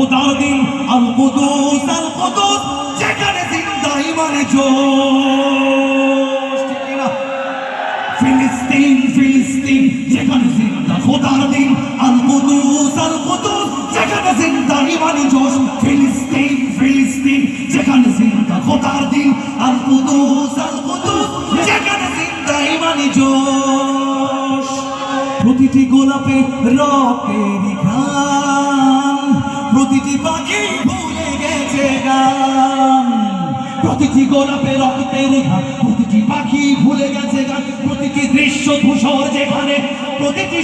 খোদার দিন আল কুদুস আল কুদুস যেখানে জিন্দা ইমানে জোশ, ঠিক না ফিলিস্তিন ফিলিস্তিন, যেখানে জিন্দা খোদার দিন আল কুদুস আল কুদুস যেখানে জিন্দা ইমানি জোশ, ফিলিস্তিন ফিলিস্তিন, যেখানে জিন্দা খোদার দিন আল কুদুস আল কুদুস যেখানে জিন্দা ইমানি জোশ। প্রতিটি গোলাপে রকেরই ঘাম প্রতিটি গোলাপে রক্তের ঘাম, প্রতিটি পাখি ভুলে গেছে গান, প্রতিটি দৃশ্য ধূসর যেখানে, প্রতিটি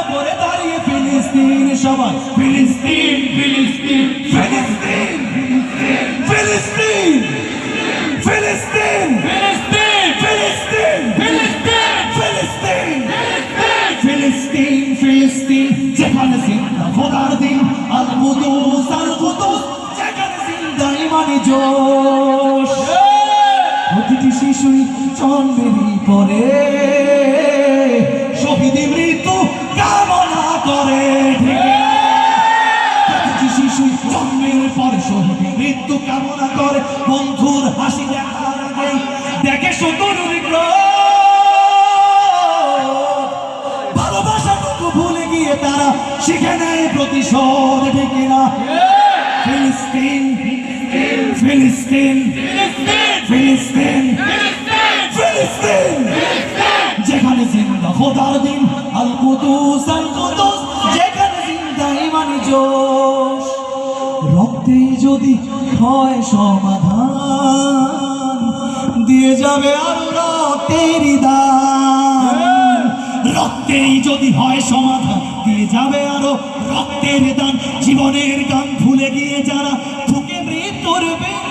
ওপরে দাঁড়িয়ে ফিলিস্তিন সবাই, ফিলিস্তিন ফিলিস্তিন ফিলিস্তিন। যেখানে জিন্দা খোদার দিন আল কুদুস আল কুদুস যেখানে জিন্দা ইমানি জোশ প্রতিটি শিশুই জন্মেরই পরে শহীদ মৃত্যু কামনা করে প্রতিটি শিশু জন্মের পরে শহীদ মৃত্যু কামনা তারা শিখে নেয় প্রতিশোধ ঠিক না। ফিলিস্তিন ফিলিস্তিন ফিলিস্তিন ফিলিস্তিন। যেখানে জিন্দা খোদার দিন আল কুদুস আল কুদুস যেখানে জিন্দা ইমানি জোশ। রক্তে যদি হয় সমাধান, দিয়ে যাবে আর রক্তের দান। রক্তেই যদি হয় সমাধান যাবে আরও, রক্তের দান, জীবনের গান ভুলে গিয়ে যারা মৃত্যুর বেন।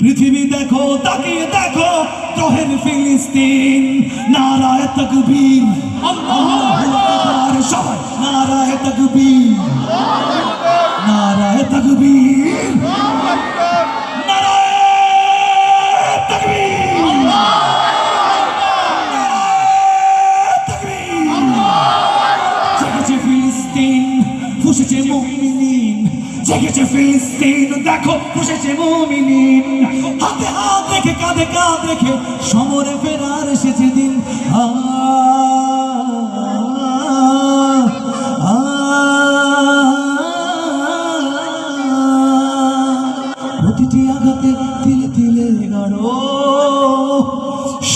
পৃথিবী দেখো, তাকিয়ে দেখো, তোহের ফিলিস্তিন। নারায় তকবীর। সবাই, নারায় তকবীর। নারায় তকবীর। ফুসেছে মুমিনিন জেগেছে ফিলিস্তিন দেখো ফুসেছে মুমিনিন হাতে হাত রেখে কাঁধে কাঁধ রেখে সমরে ফেরার এসেছে দিন। আ, প্রতিটি আঘাতে তিলে তিলে গাড়ো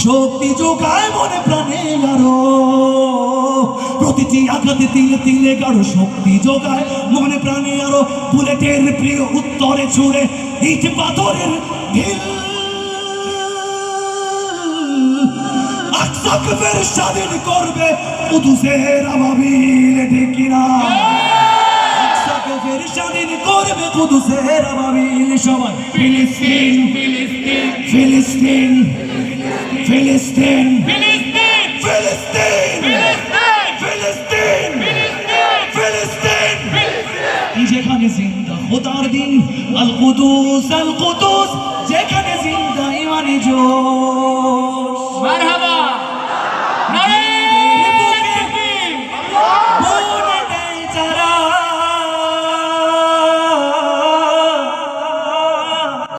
শক্তি যোগায় মনে প্রাণে গাড়ো প্রতিটি আঘাতে তিলে তিলে গাড়ো শক্তি যোগায়। মনে প্রাণে আরও বুলেটের প্রিয় উত্তরে ছুড়ে ইট পাথরের স্বাধীন করবে কুদুসের আবাবিল আকসাকের স্বাধীন করবে কুদুসের আবাবিল সবাই। ফিলিস্তিন ফিলিস্তিন ফিলিস্তিন ফিলিস্তিন ফিলিস্তিন। যেখানে জিন্দা ইমানি জোশ মারহাবা